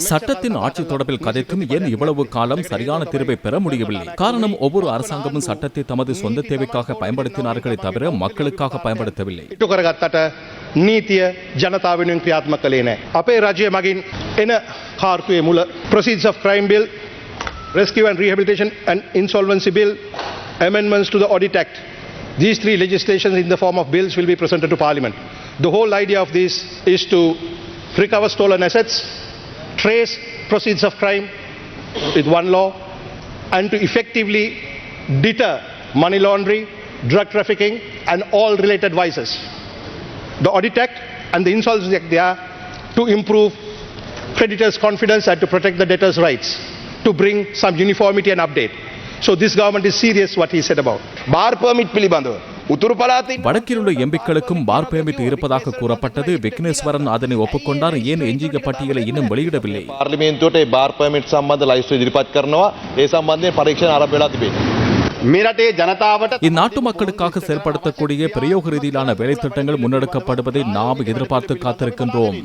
சட்டத்தின் ஆட்சி தொடர்பில் கதைத்தும் ஏன் இவ்வளவு காலம் சரியான தீர்வை பெற முடியவில்லை? காரணம் ஒவ்வொரு அரசாங்கமும் சட்டத்தை தமது சொந்த தேவைக்காக பயன்படுத்தினார்களே தவிர மக்களுக்காக பயன்படுத்தவில்லை. நீதிய ஜனதாவின் கிரியாத்மக்கலேன அப்பே ராஜ்ய மகின் என ஹார்குவே மூல proceeds of crime bill rescue and rehabilitation and insolvency bill amendments to the audit act these three legislation in the form of bills will be present to parliament The whole idea of this is to recover stolen assets, trace proceeds of crime with one law, and to effectively deter money laundering, drug trafficking, and all related vices. The Audit Act and the Insolvency Act there to improve creditors' confidence and to protect the debtors' rights, to bring some uniformity and update. So this government is serious what he said about. Bar permit, Pili Bandhu. வடக்கில் உள்ள எம்பிக்களுக்கும் பார் பேமிட் இருப்பதாக கூறப்பட்டது. விக்னேஸ்வரன் அதனை ஒப்புக்கொண்டார். ஏன் எஞ்சிய பட்டியலை இன்னும் வெளியிடவில்லை? பார்லிமெண்ட் பார் பேமிட் சம்பந்த லைஃப் எதிர்பார்க்கிறனவா ஏ சம்பந்த பரீட்சை ஆரம்பிலாதிபே இந்நாட்டு மக்களுக்காக செயல்படுத்தக்கூடிய பிரயோக ரீதியிலான வேலை திட்டங்கள் முன்னெடுக்கப்படுவதை நாம் எதிர்பார்த்து காத்திருக்கின்றோம்.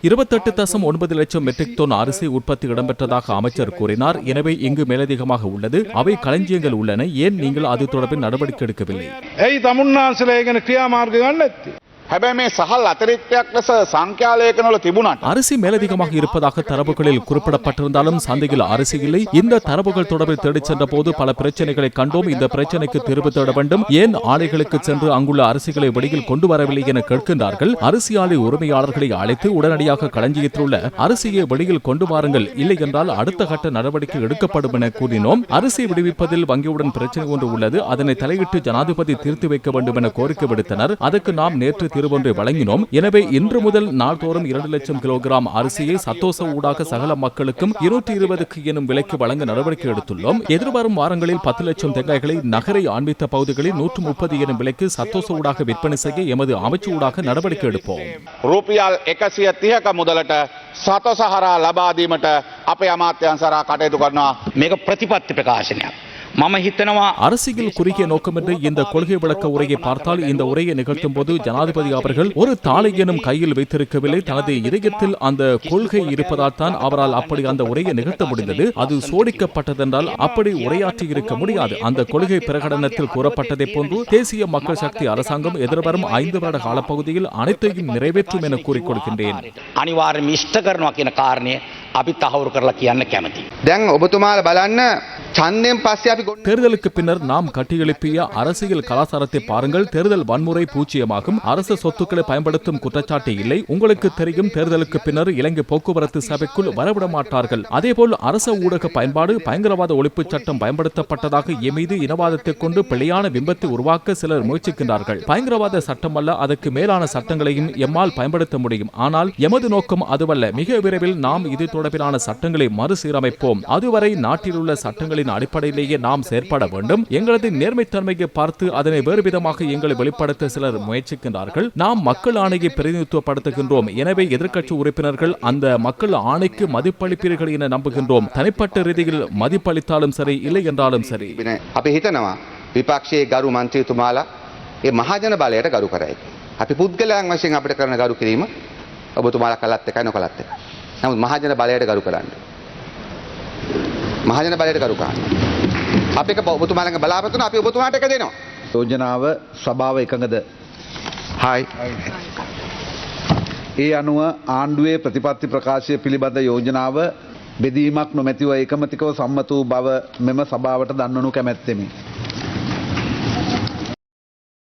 இருபத்தெட்டு தசம் ஒன்பது லட்சம் மெட்ரிக் டன் அரிசி உற்பத்தி இடம்பெற்றதாக அமைச்சர் கூறினார். எனவே இங்கு மேலதிகமாக உள்ளது. அவை களஞ்சியங்கள் உள்ளன. ஏன் நீங்கள் அது தொடர்பில் நடவடிக்கை எடுக்கவில்லை? ඇයි තමුන්නාන්සලා ඒ ගැන ක්‍රියාමාර්ග ගන්න ඇත්තේ හැබැයි මේ සහල් අතිරික්තයක් ලෙස සංඛ්‍යාලයකනොල තිබුණට. அரிசி மேலதிகமாக இருப்பதாக தரவுகளில் குறிப்பிடப்பட்டிருந்தாலும் சந்தையில் அரிசி இல்லை இந்த தரவுகள் தொடர்பில் தேடிச் சென்ற போது பல பிரச்சனைகளை கண்டோம் இந்த பிரச்சனைக்கு தீர்வு தேட வேண்டும் ஏன் ஆலைகளுக்கு சென்று அங்குள்ள அரிசிகளை வெளியில் கொண்டு வரவில்லை என கேட்கின்றார்கள் அரிசி ஆலை உரிமையாளர்களை அழைத்து உடனடியாக களஞ்சியத்தில் உள்ள அரிசியை வெளியில் கொண்டு வாருங்கள் இல்லை என்றால் அடுத்த கட்ட நடவடிக்கை எடுக்கப்படும் என கூறினோம் அரிசி விடுவிப்பதில் வங்கியுடன் பிரச்சனை ஒன்று உள்ளது அதனை தலையிட்டு ஜனாதிபதி தீர்த்து வைக்க வேண்டும் என கோரிக்கை விடுத்தனர் அதற்கு நாம் நேற்று தீர்வொன்றை வழங்கினோம் எனவே இன்று முதல் நாள்தோறும் இரண்டு லட்சம் கிலோகிராம் அரிசியை சத்தோச ஊடாக சகல மக்களுக்கும் இருநூற்றி இருபதுக்கு எனும் விலைக்கு வழங்க நடவடிக்கை எடுத்துள்ளோம் எதிர்வரும் வாரங்களில் பத்து லட்சம் தேங்காய்களை நகரை ஆண்மித்த பகுதிகளில் நூற்று முப்பது எனும் விலைக்கு சத்தோச ஊடாக விற்பனை செய்ய எமது அமைச்சு ஊடாக நடவடிக்கை எடுப்போம் රුපියල් එකසිය තියක මුදලට සතසහරා ලබාදීමට අපේ අමාත්‍යන් සරා කටයුතු කරනවා. මේක ප්‍රතිපත්ති ප්‍රකාශනයක්. அரசியல் குறுகிய நோக்கமின்றி இந்த கொள்கை விளக்க உரையை பார்த்தால் இந்த உரையை நிகழ்த்தும் போது ஜனாதிபதி அவர்கள் ஒரு தாளை எனும் கையில் வைத்திருக்கவில்லை. தனது இதயத்தில் அந்த கொள்கை இருப்பதால் தான் அவரால் அப்படி அந்த உரையை நிகழ்த்த முடிந்தது. அது சோடிக்கப்பட்டதென்றால் அப்படி உரையாற்றி இருக்க முடியாது. அந்த கொள்கை பிரகடனத்தில் கூறப்பட்டதை போன்று தேசிய மக்கள் சக்தி அரசாங்கம் எதிர்வரும் ஐந்து வருட காலப்பகுதியில் அனைத்தையும் நிறைவேற்றும் என கூறிக்கொள்கின்றேன் அனிவாரம் இஷ்டகர் நோக்கின காரணே அபி தகவல் கேமதி தேங்க ஒபத்துமால பலான்னு தேர்தலுக்கு பின்னர் நாம் கட்டியெழுப்பிய அரசியல் கலாச்சாரத்தை பாருங்கள். தேர்தல் வன்முறை பூச்சியமாகும் அரசு சொத்துக்களை பயன்படுத்தும் குற்றச்சாட்டு இல்லை. உங்களுக்கு தெரியும் தேர்தலுக்கு பின்னர் இலங்கை போக்குவரத்து சபைக்குள் வரவிட மாட்டார்கள் அதேபோல் அரச ஊடக பயன்பாடு பயங்கரவாத ஒழிப்பு சட்டம் பயன்படுத்தப்பட்டதாக எமீது இனவாதத்தை கொண்டு பிழையான பிம்பத்தை உருவாக்க சிலர் முயற்சிக்கின்றார்கள். பயங்கரவாத சட்டம் அல்ல அதற்கு மேலான சட்டங்களையும் எம்மால் பயன்படுத்த முடியும். ஆனால் எமது நோக்கம் அதுவல்ல. மிக விரைவில் நாம் இது தொடர்பிலான சட்டங்களை மறுசீரமைப்போம். அதுவரை நாட்டில் உள்ள சட்டங்களை சட்டங்களின் அடிப்படையிலேயே நாம் செயற்பட வேண்டும் எங்களது நேர்மைத்தன்மையை பார்த்து அதனை வேறு விதமாக எங்களை வெளிப்படுத்த சிலர் முயற்சிக்கின்றார்கள் நாம் மக்கள் ஆணையை பிரதிநிதித்துவப்படுத்துகின்றோம் எனவே எதிர்க்கட்சி உறுப்பினர்கள் அந்த மக்கள் ஆணைக்கு மதிப்பளிப்பீர்கள் என நம்புகின்றோம் தனிப்பட்ட ரீதியில் மதிப்பளித்தாலும் சரி இல்லை என்றாலும் சரி අපි හිතනවා විපක්ෂයේ ගරු මන්ත්‍රීතුමාලා ඒ මහජන බලයට ගරු කරයි. අපි පුද්ගලයන් වශයෙන් අපිට කරන ගරු කිරීම ඔබතුමාලා කලත් එකයි නොකලත් එකයි. නමුත් මහජන බලයට ගරු කරන්න. මහජන බලයට ගරු කරන්න. අපි එක ඔබතුමාලඟ බලාපොරොත්තු වෙනවා අපි ඔබතුමාට එක දෙනවා. යෝජනාව සභාව එකඟද. හායි. ඒ අනුව ආණ්ඩුවේ ප්‍රතිපත්ති ප්‍රකාශය පිළිබඳ යෝජනාව බෙදීමක් නොමැතිව එකමතිකව සම්මත වූ බව මෙම සභාවට දන්නනු කැමැත්තෙමි.